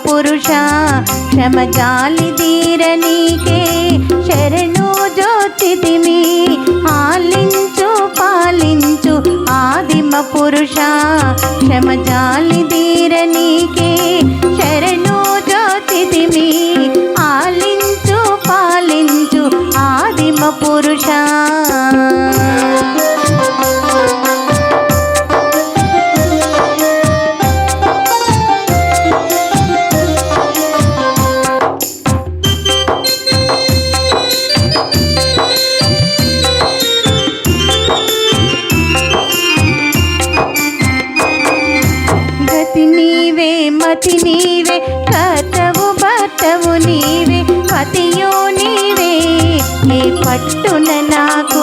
పురుష క్షమచాలి తీర నీకే శరణు జ్యోతిదిమి ఆలించు పాలించు ఆదిమ పురుష క్షమచాలి పతి నీవే కర్తవు భర్తవు నీవే పతియో నీవే నీ పట్టున నాకు.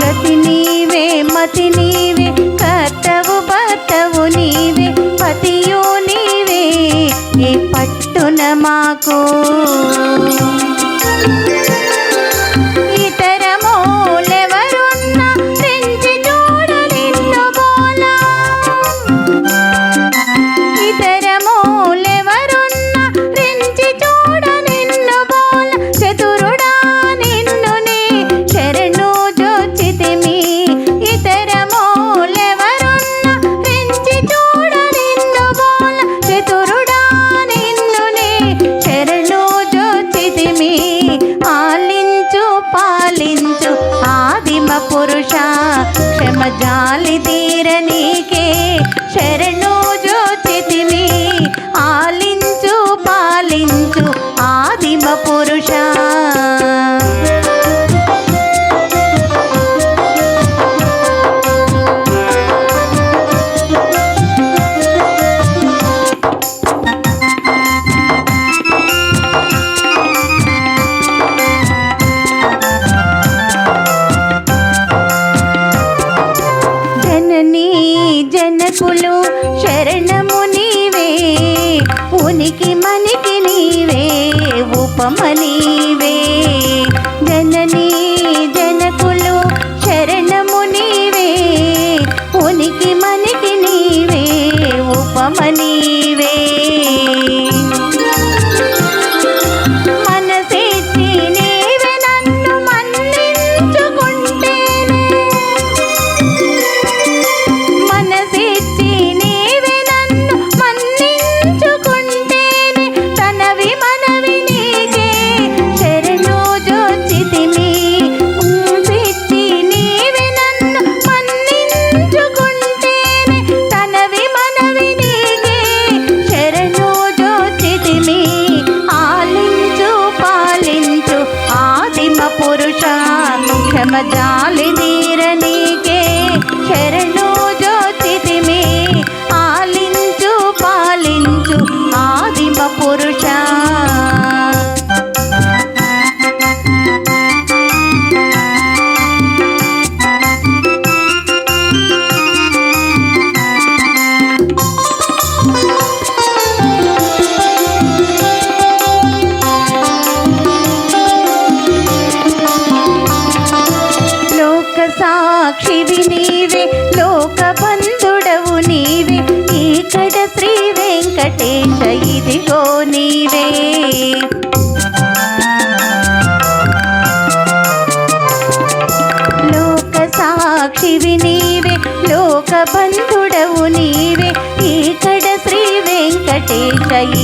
గతి నీవే మతి నీవే కర్తవు భర్తవు నీవే పతియో నీవే నీ పట్టున మాకు. గాలిది పులు శరణము నీవే ఉనికి మనికి నీవే ఉపమని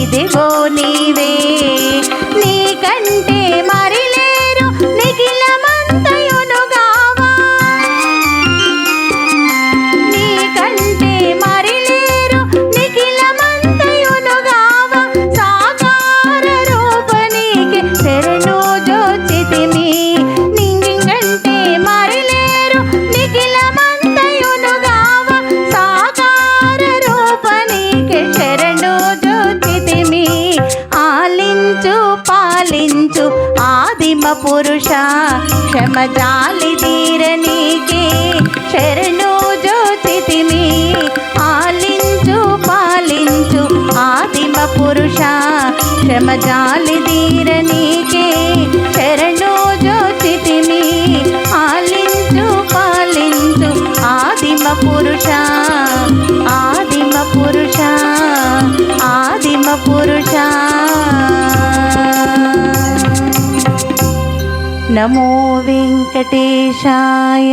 দেবো పురుష. క్షమజాలి తీర నీకే. శరణు జ్యోతిమి ఆలించు పాలించు ఆదిమ పురుష. క్షమజాలి తీర నీకే. శరణు నమో వెంకటేశాయ